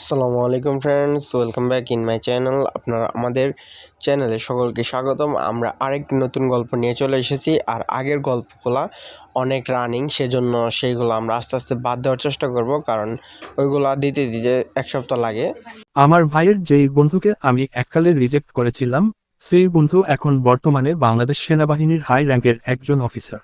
আসসালামু আলাইকুম friends welcome back in my channel আপনারা আমাদের চ্যানেলে সকলকে স্বাগতম। আমরা আরেকটি নতুন গল্প নিয়ে চলে এসেছি আর আগের গল্পগুলা অনেক রানিং সেজন্য সেইগুলো আমরা আস্তে আস্তে বাদ দেওয়ার চেষ্টা করব, কারণ ওইগুলা দিতে দিতে এক সপ্তাহ লাগে। আমার ভাইয়ের যেই বন্ধুকে আমি এককালে রিজেক্ট করেছিলাম, সেই বন্ধু এখন বর্তমানে বাংলাদেশ সেনাবাহিনীর হাই র্যাঙ্কের একজন অফিসার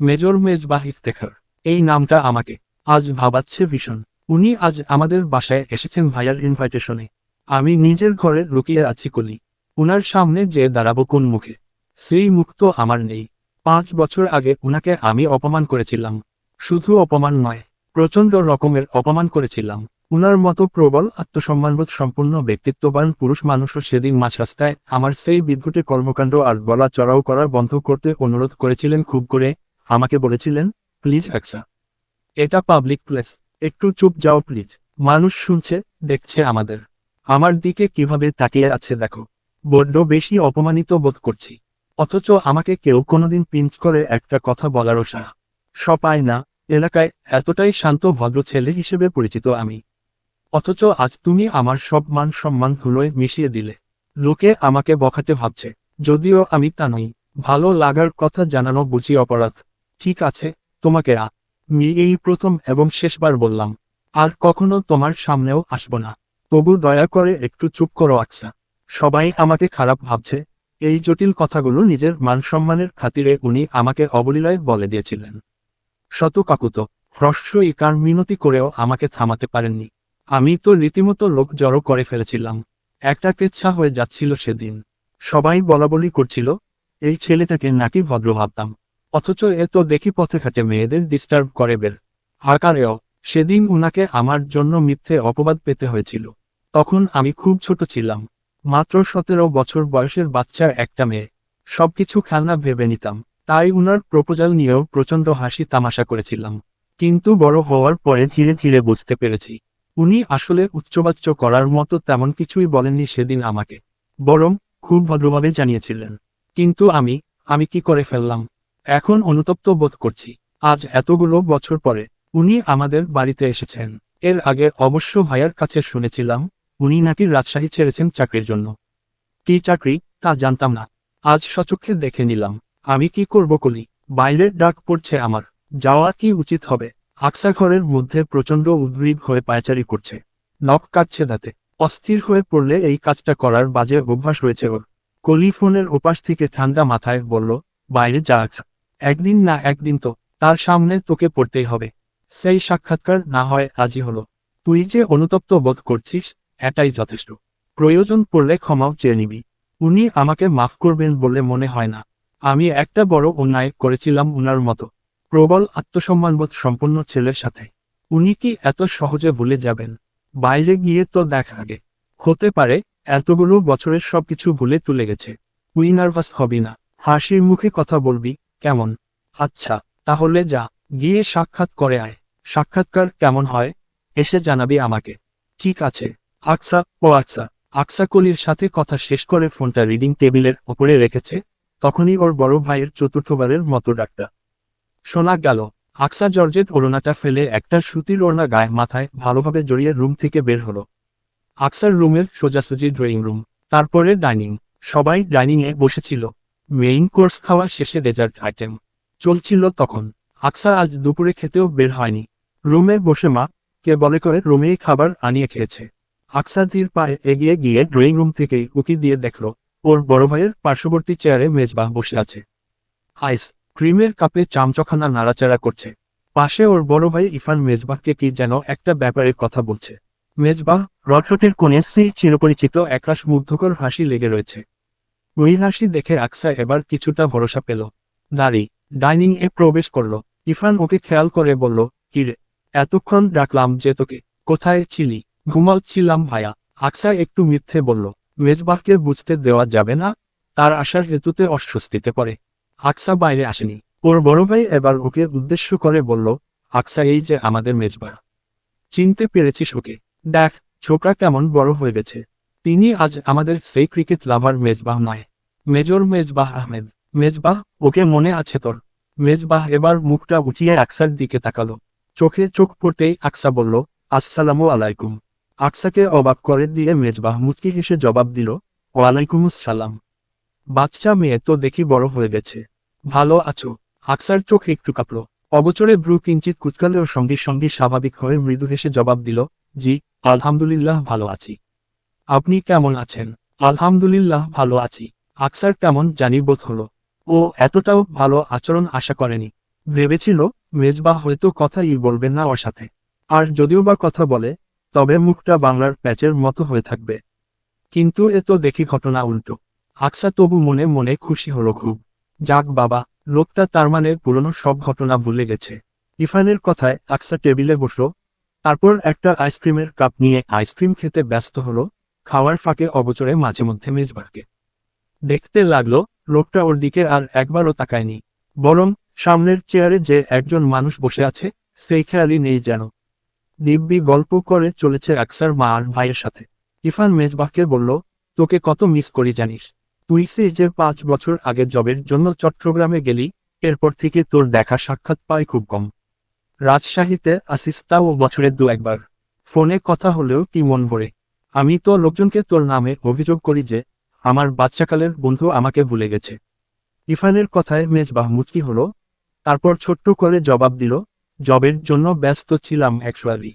মেজর মেজবাহ ইফতেখার এই নামটা আমাকে আজ ভাবাচ্ছে ভীষণ। উনি আজ আমাদের বাসায় এসেছেন ভাইয়ার ইনভাইটেশনে আমি নিজের ঘরে লুকিয়ে আছি কলি। উনার সামনে যে দাঁড়াবো কোন মুখে? সেই মুখ তো আমার নেই। পাঁচ বছর আগে উনাকে আমি অপমান করেছিলাম। শুধু অপমান নয়, প্রচণ্ড রকমের অপমান করেছিলাম। উনার মতো প্রবল আত্মসম্মানবোধ সম্পূর্ণ ব্যক্তিত্ববান পুরুষ মানুষও সেদিন মাঝ রাস্তায় আমার সেই বিদ্যুটে কর্মকাণ্ড আর বলা চড়াও করা বন্ধ করতে অনুরোধ করেছিলেন খুব করে। আমাকে বলেছিলেন, প্লিজ একসা এটা পাবলিক প্লেস একটু চুপ যাও প্লিজ মানুষ শুনছে, দেখছে আমাদের। আমার দিকে কীভাবে তাকিয়ে আছে দেখো। বড্ড বেশি অপমানিত বোধ করছি। অথচ আমাকে কেউ কোনোদিন পিঞ্চ করে একটা কথা বলারও সাহা সপায় না, এলাকায় এতটাই শান্ত ভদ্র ছেলে হিসেবে পরিচিত আমি। অথচ আজ তুমি আমার সব মান সম্মান ধুলোয় মিশিয়ে দিলে। লোকে আমাকে বখাতে ভাবছে, যদিও আমি তা নই। ভালো লাগার কথা জানানো বুঝি অপরাধ। ঠিক আছে, তোমাকে আ মি এই প্রথম এবং শেষবার বললাম, আর কখনো তোমার সামনেও আসব না। তবু দয়া করে একটু চুপ করো আচ্ছা। সবাই আমাকে খারাপ ভাবছে। এই জটিল কথাগুলো নিজের মান সম্মানের খাতিরে উনি আমাকে অবলীলায় বলে দিয়েছিলেন। শত কাকুত হ্রস্ব ইকার মিনতি করেও আমাকে থামাতে পারেননি। আমি তো রীতিমতো লোক জড়ো করে ফেলেছিলাম। একটা কেচ্ছা হয়ে যাচ্ছিল সেদিন। সবাই বলাবলি করছিল, এই ছেলেটাকে নাকি ভদ্র ভাবতাম। অথচ এ তো দেখি পথে ঘাটে মেয়েদের ডিস্টার্ব করে বের। আকারেও, সেদিন উনাকে আমার জন্য মিথ্যে অপবাদ পেতে হয়েছিল। তখন আমি খুব ছোট ছিলাম। মাত্র সতেরো বছর বয়সের বাচ্চা একটা মেয়ে। সবকিছু খেলনা ভেবে নিতাম। তাই উনার প্রপোজাল নিয়েও প্রচণ্ড হাসি তামাশা করেছিলাম। কিন্তু বড় হওয়ার পরে ধীরে ধীরে বুঝতে পেরেছি। উনি আসলে উচ্চবাচ্য করার মতো তেমন কিছুই বলেননি সেদিন আমাকে। বরং খুব ভদ্রভাবে জানিয়েছিলেন। কিন্তু আমি আমি কি করে ফেললাম? এখন অনুতপ্ত বোধ করছি। আজ এতগুলো বছর পরে উনি আমাদের বাড়িতে এসেছেন। এর আগে অবশ্য ভাইয়ার কাছে শুনেছিলাম, উনি নাকি রাজশাহী ছেড়েছেন চাকরির জন্য। কি চাকরি, তা জানতাম না। আজ সচক্ষে দেখে নিলাম। আমি কি করব কলি? বাইরের ডাক পড়ছে আমার। যাওয়া কি উচিত হবে? আকসা ঘরের মধ্যে প্রচণ্ড উদ্গ্রীব হয়ে পায়চারি করছে। নখ কাটছে দাঁতে। অস্থির হয়ে পড়লে এই কাজটা করার বাজে অভ্যাস রয়েছে ওর। কলি ফোনের ওপাশ থেকে ঠান্ডা মাথায় বলল, বাইরে যা, আকসা। একদিন না একদিন তো তার সামনে তোকে পড়তেই হবে। সেই সাক্ষাৎকার না হয় রাজি হলো। তুই যে অনুতপ্ত বোধ করছিস, এটাই যথেষ্ট। প্রয়োজন পড়লে ক্ষমাও চেয়ে নিবি। উনি আমাকে মাফ করবেন বলে মনে হয় না। আমি একটা বড় অন্যায় করেছিলাম উনার মতো। প্রবল আত্মসম্মানবোধ সম্পন্ন ছেলের সাথে। উনি কি এত সহজে ভুলে যাবেন? বাইরে গিয়ে তো দেখা আগে। হতে পারে এতগুলো বছরের সবকিছু ভুলে তুলে গেছে। তুই নার্ভাস হবি না। হাসির মুখে কথা বলবি। কেমন? আচ্ছা তাহলে যা, গিয়ে সাক্ষাৎ করে আয়। সাক্ষাৎকার কেমন হয়? এসে জানাবি আমাকে। ঠিক আছে। আকসা, ও আকসা আকসা কলির সাথে কথা শেষ করে ফোনটা রিডিং টেবিলের ওপরে রেখেছে। তখনই ওর বড় ভাইয়ের চতুর্থবারের মতো ডাকটা। শোনা গেল, আকসা জর্জেট ওড়নাটা ফেলে একটা সুতির ওড়না গায়ে মাথায় ভালোভাবে জড়িয়ে রুম থেকে বের হলো। আকসার রুমের সোজাসুজি ড্রয়িং রুম, তারপরে ডাইনিং, সবাই ডাইনিংয়ে বসেছিল। মেইন কোর্স খাওয়া শেষে ডেজার্ট আইটেম। চলছিল তখন। আকসা আজ দুপুরে খেতেও বের হয়নি। রুমে বসে মা, কে বলে করে রুমেই খাবার আনিয়ে খেয়েছে। আকসা ধীর পায়ে এগিয়ে গিয়ে ড্রয়িং রুম থেকেই উকি দিয়ে দেখল, ওর বড় ভাইয়ের পার্শ্ববর্তী চেয়ারে মেজবাহ বসে আছে। আইস ক্রিমের কাপে চামচখানা নাড়াচাড়া করছে। পাশে ওর বড় ভাই ইফান মেজবাহকে কি যেন একটা ব্যাপারের কথা বলছে। মেজবাহ রটরটের কোণে শ্রী চিরপরিচিত একরাশ মুগ্ধকর হাসি লেগে রয়েছে। ওই দেখে আকসা এবার কিছুটা ভরসা পেল। দাঁড়ি ডাইনিং এ প্রবেশ করল। ইফান ওকে খেয়াল করে বলল, কিরে, এতক্ষণ ডাকলাম যে তোকে। কোথায় ছিলি? ঘুমাচ্ছিলাম ভায়া। আকসা একটু মিথ্যে বলল, মেজবাহকে বুঝতে দেওয়া যাবে না? তার আসার হেতুতে অস্বস্তিতে পড়ে। আকসা বাইরে আসেনি। ওর বড় ভাই এবার ওকে উদ্দেশ্য করে বলল, আকসা, এই যে আমাদের মেজবাহ। চিনতে পেরেছিস ওকে। দেখ, ছোকরা কেমন বড় হয়ে গেছে। তিনি আজ আমাদের সেই ক্রিকেট লাভার মেজবাহ নয়। মেজর মেজবাহ আহমেদ। মেজবাহ, ওকে মনে আছে তোর? মেজবাহ এবার মুখটা উঠিয়ে আকসার দিকে তাকালো। চোখে চোখ পড়তেই আকসা বলল, আসসালামু আলাইকুম। আকসাকে অবাক করে দিয়ে মেজবাহ মুচকি হেসে জবাব দিল ওয়ালাইকুমুস সালাম বাচ্চা মেয়ে তো দেখি বড় হয়ে গেছে। ভালো আছো? আকসার চোখ একটু কাঁপল। অবচরে ব্রু কিঞ্চিত কুচকালেও সঙ্গে সঙ্গে স্বাভাবিক হয়ে মৃদু হেসে জবাব দিল, জি, আলহামদুলিল্লাহ ভালো আছি। আপনি কেমন আছেন? আলহামদুলিল্লাহ ভালো আছি। আকসার কেমন জানি বোধ হলো। ও, এতটাও ভালো আচরণ আশা করেনি। ভেবেছিল, মেজবা হয়তো কথাই বলবেন না ওর সাথে। আর যদিও বা কথা বলে, তবে মুখটা বাংলার প্যাচের মতো হয়ে থাকবে। কিন্তু এ তো দেখি ঘটনা উল্টো। আকসা তবু মনে মনে খুশি হলো খুব। যাক বাবা, লোকটা তার মানে পুরনো সব ঘটনা ভুলে গেছে। ইফানের কথায় আকসা টেবিলে বসল, তারপর একটা আইসক্রিমের কাপ নিয়ে আইসক্রিম খেতে ব্যস্ত হলো খাওয়ার ফাঁকে অবচরে মাঝে মধ্যে মেজবাকে। দেখতে লাগল, লোকটা ওর দিকে আর একবারও তাকায়নি। বরং সামনের চেয়ারে যে একজন মানুষ বসে আছে, সেই খেয়ালই নেই যেন। দিব্যি গল্প করে চলেছে আকসার মা আর ভাইয়ের সাথে। ইফান মেজবাহকে বলল, তোকে কত মিস করি জানিস? তুই সে যে পাঁচ বছর আগে জবের জন্য চট্টগ্রামে গেলি, এরপর থেকে তোর দেখা সাক্ষাৎ পাই খুব কম। রাজশাহীতে আসিস তাও বছরে দু একবার। ফোনে কথা হলেও কি মন ভরে? আমি তো লোকজনকে তোর নামে অভিযোগ করি যে, আমার বাচ্চাকালের বন্ধু আমাকে ভুলে গেছে। ইফানের কথায় মেজবাহ মুচকি হলো, তারপর ছোট্ট করে জবাব দিল, জবের জন্য ব্যস্ত ছিলাম অ্যাকচুয়ালি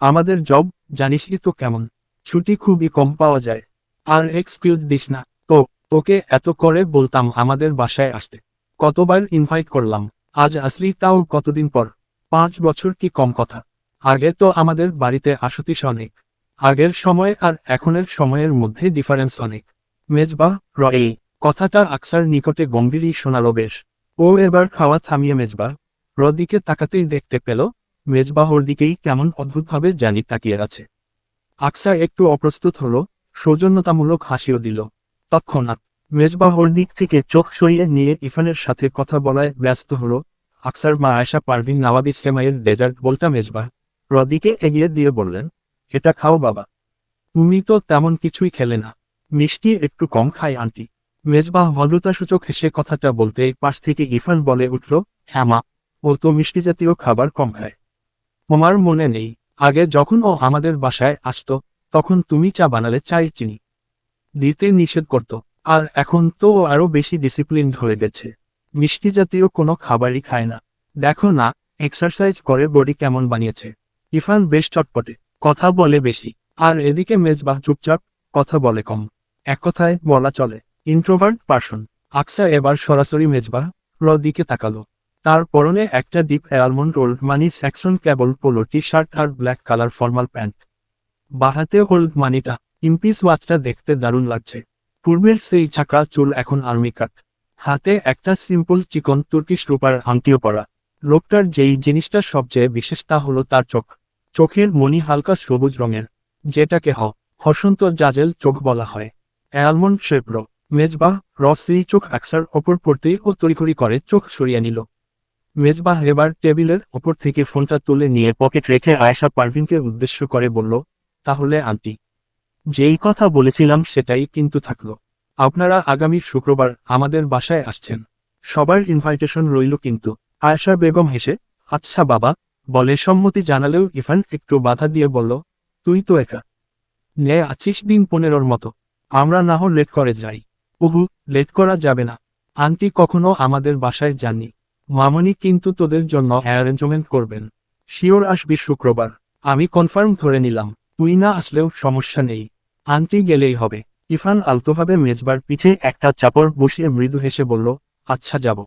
আমাদের জব জানিসই তো কেমন? ছুটি খুবই কম পাওয়া যায়। আর এক্সকিউজ দিস না। তো, তোকে এত করে বলতাম আমাদের বাসায় আসতে। কতবার ইনভাইট করলাম। আজ আসলি তাও কতদিন পর? পাঁচ বছর কি কম কথা। আগে তো আমাদের বাড়িতে আসতিস অনেক। আগের সময় আর এখনের সময়ের মধ্যে ডিফারেন্স অনেক। মেজবাহ রয়ে কথাটা আকসার নিকটে গম্ভীরই শোনালো বেশ। ও এবার খাওয়া থামিয়ে মেজবাহ র দিকে তাকাতেই দেখতে পেল মেজবাহ ওর দিকেই কেমন অদ্ভুতভাবে জানি তাকিয়ে আছে। আকসা একটু অপ্রস্তুত হলো সৌজন্যতামূলক হাসিও দিল। তৎক্ষণাৎ মেজবাহ ওর দিক থেকে চোখ সরিয়ে নিয়ে ইফানের সাথে কথা বলায় ব্যস্ত হল। আকসার মা আয়সা পারভিন নওয়াবি সেমাইয়ের ডেজার্ট বলটা মেজবাহ রদিকে এগিয়ে দিয়ে বললেন এটা খাও বাবা। তুমি তো তেমন কিছুই খেলে না। মিষ্টি একটু কম খায় আন্টি। মেজবাহ ভদ্রতাসূচক হেসে কথাটা বলতে পাশ থেকে ইরফান বলে উঠল হ্যাঁ মা, ও তো মিষ্টি জাতীয় খাবার কম খায়। তোমার মনে নেই, আগে যখন ও আমাদের বাসায় আসতো, তখন তুমি চা বানালে চাই চিনি। দিতে নিষেধ করত, আর এখন তো আরও বেশি ডিসিপ্লিন হয়ে গেছে। মিষ্টি জাতীয় কোনো খাবারই খায় না। দেখো না এক্সারসাইজ করে বডি কেমন বানিয়েছে। ইরফান বেশ চটপটে। কথা বলে বেশি। আর এদিকে মেজবাহ চুপচাপ কথা বলে কম। এক কথায় বলা চলে ইন্ট্রোভার্ট পার্সন আকসা এবার সরাসরি মেজবাহ র দিকে তাকালো। তার পরনে একটা deep almond old money Saxon cable polo T shirt আর ব্ল্যাক কালার ফর্মাল প্যান্ট বাহাতে ওল্ড মানিটা ইম্পিস ওয়াচটা দেখতে দারুণ লাগছে। পূর্বের সেই ছাকড়া চুল এখন আর্মি কাট হাতে একটা সিম্পল চিকন তুর্কিশ রূপার আংটিও পরা। লোকটার যেই জিনিসটা সবচেয়ে বিশেষ তা হলো তার চোখ। চোখের মনি হালকা সবুজ রঙের, যেটাকে হ, হসন্ত জাজেল চোখ বলা হয়। অ্যালমন্ড শেপ্রো মেজবাহ, রস রসি চোখ একসার ওপর পড়তে ও তড়িঘড়ি করে চোখ সরিয়ে নিল। মেজবাহ এবার টেবিলের ওপর থেকে ফোনটা তুলে নিয়ে পকেট রেখে আয়েশা পারভিনকে উদ্দেশ্য করে বলল, তাহলে আন্টি, যেই কথা বলেছিলাম সেটাই কিন্তু থাকল। আপনারা আগামী শুক্রবার আমাদের বাসায় আসছেন। সবার ইনভাইটেশন রইল কিন্তু। আয়েশা বেগম হেসে আচ্ছা বাবা বলে সম্মতি জানালেও ইফান একটু বাধা দিয়ে বলল, তুই তো একা। নে, আছিস দিন পনেরোর মতো। আমরা না হো লেট করে যাই। উহু, লেট করা যাবে না। আন্টি কখনো আমাদের বাসায় যাননি। মামনি কিন্তু তোদের জন্য অ্যারেঞ্জমেন্ট করবেন। শিওর আসবি শুক্রবার। আমি কনফার্ম ধরে নিলাম। তুই না আসলেও সমস্যা নেই। আন্টি গেলেই হবে। ইফান আলতোভাবে মেজবার পিঠে একটা চাপড় বসিয়ে মৃদু হেসে বলল আচ্ছা যাব।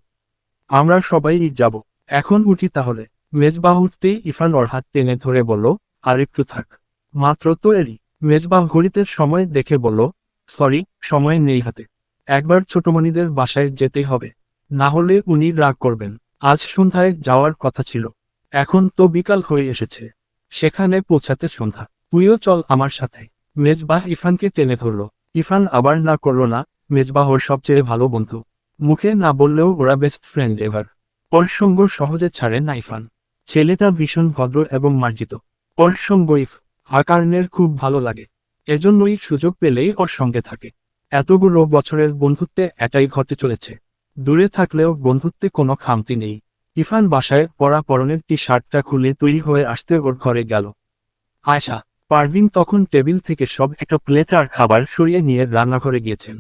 আমরা সবাই যাব। এখন উঠি তাহলে। উঠতেই ইফান ওর হাত টেনে ধরে বলল, আর একটু থাক। মাত্র তো এরই। মেজবাহ ঘড়িতে সময় দেখে বলল, সরি, সময় নেই হাতে। একবার ছোটমণিদের বাসায় যেতে হবে। না হলে উনি রাগ করবেন। আজ সন্ধ্যায় যাওয়ার কথা ছিল। এখন তো বিকাল হয়ে এসেছে। সেখানে পৌঁছাতে সন্ধ্যা। তুইও চল আমার সাথে। মেজবাহ ইফানকে টেনে ধরল। ইফান আবার না করল না, মেজবাহ ওর সবচেয়ে ভালো বন্ধু। মুখে না বললেও ওরা বেস্ট ফ্রেন্ড এভার ওর সঙ্গ সহজে ছাড়ে না ইফান ছেলেটা ভীষণ ভদ্র এবং মার্জিত। ওর সঙ্গ ইফ, আকারণের খুব ভালো লাগে। এজন্যই সুযোগ পেলেই ওর সঙ্গে থাকে। এতগুলো বছরের বন্ধুত্বে এটাই ঘটে চলেছে। দূরে থাকলেও বন্ধুত্বে কোনো খামতি নেই। ইফান বাসায় পরা পরনের টি শার্টটা খুলে তৈরি হয়ে আসতে ওর ঘরে গেল। আয়সা পারভিন তখন টেবিল থেকে সব একটা প্লেট আর খাবার সরিয়ে নিয়ে রান্নাঘরে গিয়েছেন।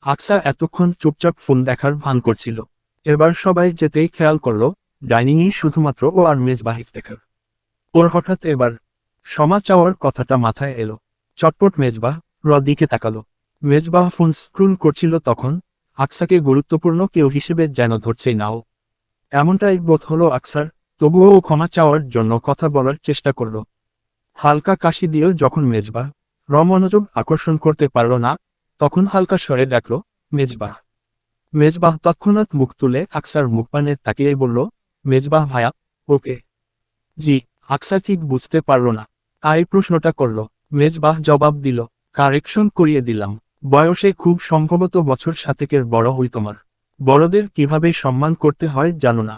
আকসা এতক্ষণ চুপচাপ ফোন দেখার ভান করছিল। এবার সবাই যেতেই খেয়াল করল ডাইনিংই শুধুমাত্র ও আর মেজবাহ ইফতেখার ওর হঠাৎ এবার ক্ষমা চাওয়ার কথাটা মাথায় এলো। চটপট মেজবাহ র দিকে তাকালো। মেজবাহ ফোন স্ক্রুল করছিল তখন আকসাকে গুরুত্বপূর্ণ কেউ হিসেবে যেন ধরছেই নাও এমনটাই বোধ হলো আকসার, তবুও ও ক্ষমা চাওয়ার জন্য কথা বলার চেষ্টা করল। হালকা কাশি দিয়েও যখন মেজবাহ র মনোযোগ আকর্ষণ করতে পারল না, তখন হালকা স্বরে ডাকল, মেজবাহ। মেজবাহ তৎক্ষণাৎ মুখ তুলে আকসার মুখপানে তাকিয়ে বলল মেজবাহ ভায়া, ওকে। জি আকসা ঠিক বুঝতে পারল না। তাই প্রশ্নটা করল। মেজবাহ জবাব দিল, কারেকশন করিয়ে দিলাম। বয়সে খুব সম্ভবত বছর সাতেকের বড় হই তোমার। বড়দের কীভাবে সম্মান করতে হয় জানো না।